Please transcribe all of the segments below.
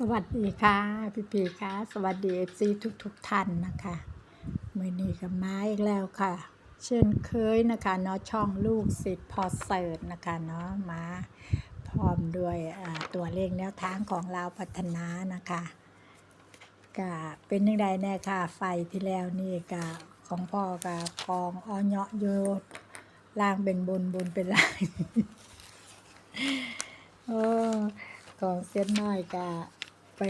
สวัสดีค่ะพี่ปีค่ะ สวัสดีเอฟซีทุกทุกๆท่านนะคะมือนี้กับไม้อีกแล้วค่ะ เช่นเคยนะคะเนาะช่องลูกศิษย์พอเสิร์ตนะคะเนาะมาพร้อมด้วยตัวเลขแนวทางของเราพัฒนานะคะก็เป็นยังไงแน่ค่ะ ไฟที่แล้วนี่ก็ของพ่อกับกองอ้อเนาะโยดล่างเป็นบนบนเป็นล่างโอ้กองเส้นน้อยกะ ไป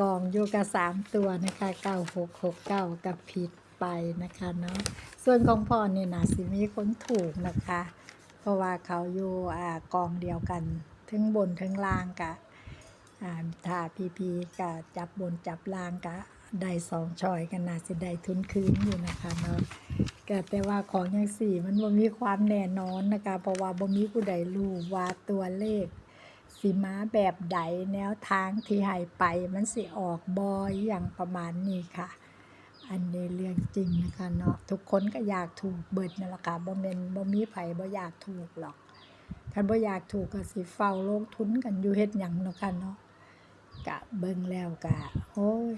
กองโยกะสามตัวนะคะเก้าหกหกเก้ากับผิดไปนะคะเนาะส่วนของพ่อนี่นะสิมีคนถูกนะคะ เพราะว่าเขาอยู่อ่ากองเดียวกันทั้งบนทั้งล่างกะอ่าถ้าพีพีกะจับบนจับล่างกะได้สองชอยกันนะสิได้ทุนคืนอยู่นะคะเนาะก็แต่ว่าของอย่างสี่มันบ่มีความแน่นอนนะคะ เพราะว่าบ่มีผู้ใดรู้ว่าตัวเลข สิมาแบบใดแนวทางที่ให้ไปมันสิออกบอยอย่างประมาณนี้ค่ะ อันนี้เรื่องจริงนะคะเนาะทุกคนก็อยากถูกเบิดนั่นแหละค่ะบ่แม่นบ่มีไผบ่อยากถูกหรอกคันบ่อยากถูกก็สิเฝ้าลงทุนกันอยู่เฮ็ดหยังเนาะค่ะเนาะกะเบิ่งแล้วกะโอ้ย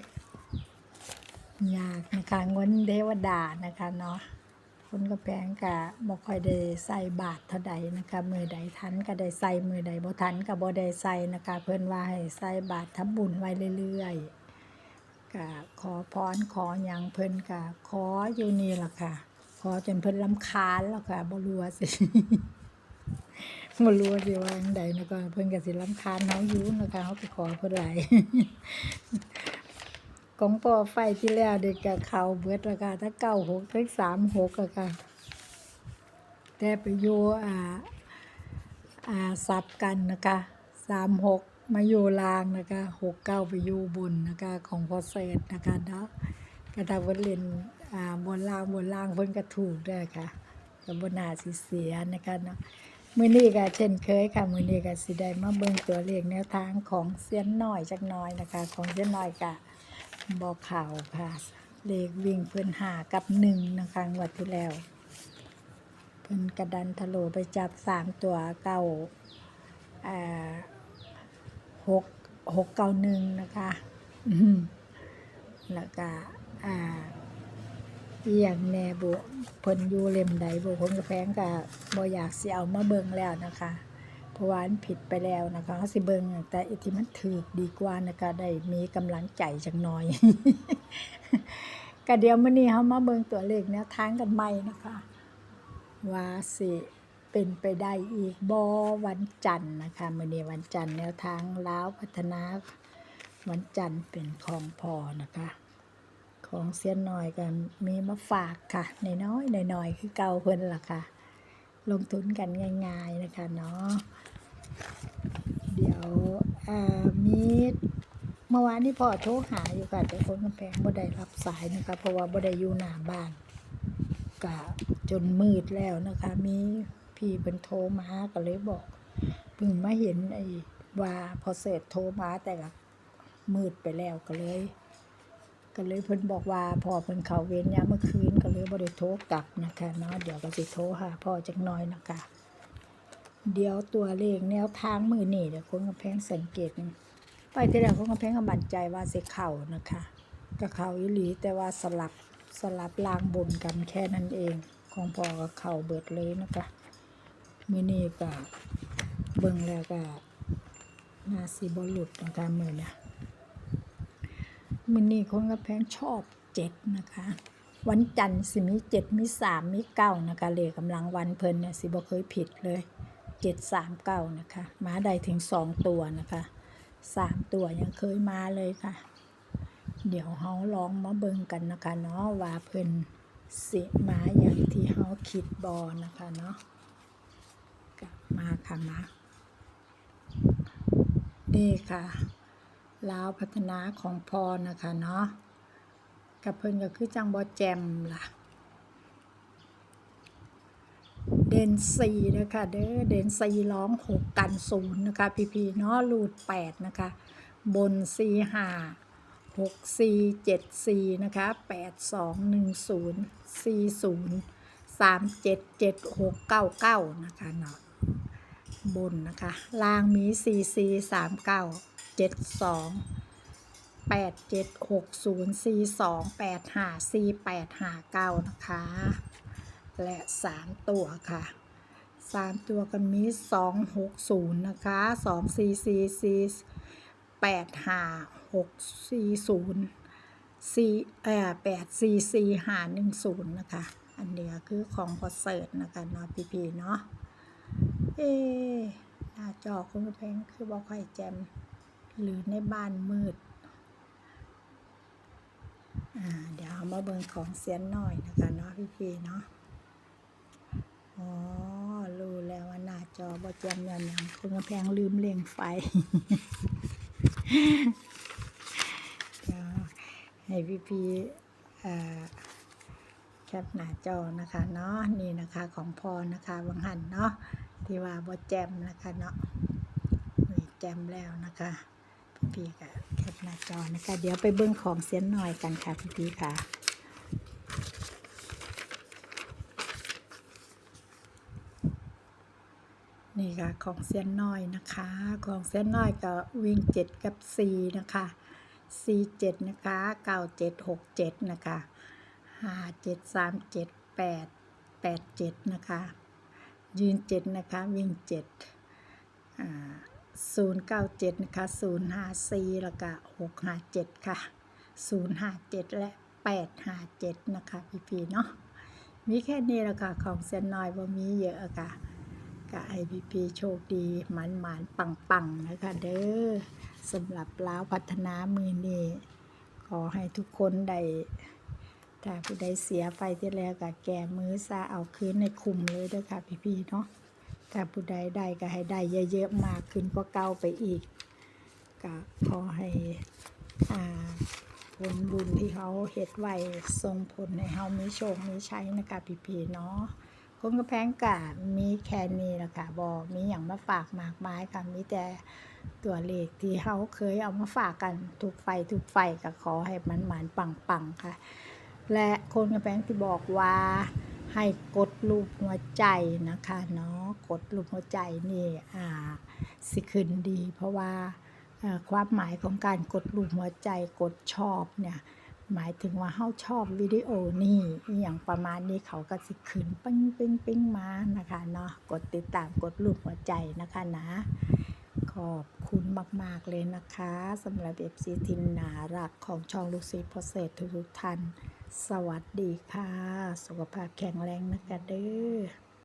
ยากนะคะเงินเทวดานะคะเนาะ คนก็แพงกะบ่ค่อยได้ใส่บาทเท่าใดนะคะมือใดทันก็ได้ใส่มือใดบ่ทันก็บ่ได้ใส่นะคะ เพิ่นว่าให้ใส่บาททำบุญไว้เรื่อยๆก็ขอพรขอหยังเพิ่นก็ขออยู่นี่ล่ะค่ะ ขอจนเพิ่นรำคาญแล้วค่ะบ่รู้ว่าสิบ่รู้ว่าสิว่าจั่งใดนะคะเพิ่นก็สิรำคาญเฮาอยู่นะคะเฮาไปขอเพิ่นหลาย ของปอไฟที่แล้วเด็กกับเขาเบิดราคาถ้าเก้าหกทั้งสามหกอะคะแต่ไปอยู่อ่าอ่าซับกันนะคะสามหกมาอยู่ลางนะคะหกเก้าไปอยู่บนนะคะของพอเศษนะคะเนาะกระทาเพิ่นเล่นอ่าบนล่างบนล่างเพิ่นก็ถูกด้วยค่ะกับบนาสิเสียนะคะเนาะมื้อนี้ก็เช่นเคยค่ะ มื้อนี้ก็สิได้มาเบิ่งตัวเลขแนวทางของเสี้ยนน้อยจักหน่อยนะคะ ของเสี้ยนน้อยกะ บอกข่าวค่ะ เลขวิ่งเพิ่อนหากับหนึ่งนะคะงวดที่แล้ว เพิ่อนกระดันทะโลไปจับสามตัวเก้าอ่าหกหกเก้าหนึ่งนะคะแล้วก็อ่าอียงแน่บุเพิ่นอยู่เล่มใดบุผมก็แพงก็บ่อยากสิเอามาเบิ่งแล้วนะคะ เพราะว่ามันผิดไปแล้วนะคะเขาสิเบิงแต่อีที่มันถูกดีกว่านะคะได้มีกำลังใจจักหน่อย ก็เดี๋ยวมื้อนี้เฮามาเบิงตัวเลขแนวทางกันใหม่นะคะ ว่าสิเป็นไปได้อีกบ่วันจันทร์นะคะมื้อนี้วันจันทร์แนวทางล้าวพัฒนาวันจันทร์เป็นของพอนะคะ ของเสียนหน้อยกันมีมาฝากค่ะน้อยๆน้อยๆคือเก่าเพิ่นล่ะค่ะ ลงทุนกันง่ายๆนะคะเนาะเดี๋ยวมีเมื่อวานนี้พ่อโทรหาอยู่ค่ะแต่คนกำแพงบ่ได้รับสายนะคะเพราะว่าบ่ได้อยู่หน้าบ้านกะจนมืดแล้วนะคะ มีพี่เพิ่นโทรมาก็เลยบอกเพิ่งมาเห็นไอ้ว่าพอเสร็จโทรมาแต่ก็มืดไปแล้วก็เลย ก็เลยเพิ่นบอกว่าพ่อเพิ่นเขาเวรยามเมื่อคืนก็เลยบ่ได้โทรกลับนะคะเนาะเดี๋ยวก็สิโทรหาพ่อจักหน่อยนะคะ เดี๋ยวตัวเลขแนวทางมือนี่เดี๋ยวคนกำแพงสังเกตนึงไปที่แล้วคนกำแพงก็มั่นใจว่าสิเข่านะคะก็เข่าอีหลีแต่ว่าสลับสลับล่างบนกันแค่นั้นเอง ของพ่อกับเข่าเบิดเลยนะคะมือนี่ก็เบิ่งแล้วก็นาสีบหลุดนะคะมือนะ มือนี่คนกำแพงชอบเจ็ดนะคะ วันจันทร์สิมีเจ็ดมีสามมีเก้านะคะเลขกำลังวันเพลินเนี่ยสิบ่เคยผิดเลยเจ็ดสามเก้านะคะมาได้ถึงสองตัวนะคะสามตัวยังเคยมาเลยค่ะ เดี๋ยวเฮาลองมาเบิ่งกันนะคะเนาะว่าเพิ่นสิมาอย่างที่เฮาคิดบอนะคะเนาะก็มาค่ะมานี่ค่ะ ลาวพัฒนาของพอนะคะเนาะกับเพิ่นก็คือจังบ่แจมล่ะ เดนสี่นะคะเด้อเดนสี่ร้องหกกันศูนย์นะคะพีพีเนาะรูดแปดนะคะ บนสี่ห้าหกสี่เจ็ดสี่นะคะแปดสองหนึ่งศูนย์สี่ศูนย์สามเจ็ดเจ็ดหกเก้าเก้านะคะเนาะบนนะคะ ลางมีสี่สี่สามเก้า เจ็ดสองแปดเจ็ดหกศูนย์สี่สองแปดห้าสี่แปดห้าเก้านะคะ และสามตัวค่ะสามตัวกันมีสองหกศูนย์นะคะสองสี่สี่สี่แปดห้าหกสี่ศูนย์สี่เอ่อแปดสี่สี่ห้าหนึ่งศูนย์นะคะ อันเดียวคือของพอเสิร์ตนะคะเนาะพี่ๆเนาะเอ๊ะหน้าจอคุณแพงคือบอกค่อยแจม หรือในบ้านมืด เดี๋ยวเอามาเบิ่งของเสียนหน่อยนะคะเนาะพี่ๆเนาะ อ๋อ รู้แล้วว่าหน้าจอบ่แจมเงินยังคุณแพงลืมเล่งไฟให้พี่ๆอ่แคปหน้าจอนะคะเนาะนี่นะคะของพอนะคะวังหันเนาะที่ว่าบอแจมนะคะเนาะนี่แจมแล้วนะคะ พี่ๆค่ะแคปหน้าจอนะคะ เดี๋ยวไปเบิ้งของเสียนหน่อยกันค่ะพี่ๆค่ะนี่ค่ะของเส้นน้อยนะคะ ของเส้นน้อยก็วิ่ง7กับ4นะคะ4 7นะคะ9 7 6 7นะคะ5 7 3 7 8 8 7นะคะ ยืน7นะคะ วิ่ง7อ่า 097 นะคะ 054 แล้วก็657 ค่ะ 057 และ 857 นะคะ พี่ๆเนาะมีแค่นี้แหละค่ะ ของเส้นน้อยว่ามีเยอะค่ะก็ไอพีพีโชคดีหมันหมันปังปังๆนะคะเด้อสำหรับล้าวพัฒนามือนี้ขอให้ทุกคนได้ถ้าผู้ใดเสียไปที่แล้วก็แก้มือซะเอาคืนในคุมเลยเด้อค่ะพี่พีเนาะ ถ้าผู้ใดได้ก็ให้ได้เยอะๆมากขึ้นกว่าเก่าไปอีก ก็ขอให้ผลบุญที่เขาเฮ็ดไว้ส่งผลให้เขามีโชค มีชัยนะคะพี่พีเนาะคนกระแพงกะมีแค่นี้แหละค่ะบอมีอย่างมาฝากมากมายค่ะมีแต่ตัวเลขที่เขาเคยเอามาฝากกันทุกไฟทุกไฟก็ขอให้มันหมานปังปังๆค่ะ และคนกระแพงที่บอกว่า ให้กดรูปหัวใจนะคะเนาะกดรูปหัวใจนี่อ่าสิขึ้นดี เพราะว่าความหมายของการกดรูปหัวใจกดชอบเนี่ยหมายถึงว่าเฮาชอบวิดีโอนี่อย่างประมาณนี้เขาก็สิขึ้นปิ้งปิ้งปิ้งมานะคะเนาะกดติดตามกดรูปหัวใจนะคะนะขอบคุณมาก ๆ เลยนะคะสำหรับเอฟซีทินนารักของช่องลูกซีพอเศษทุกท่าน สวัสดีค่ะ สุขภาพแข็งแรงนะคะเด้อ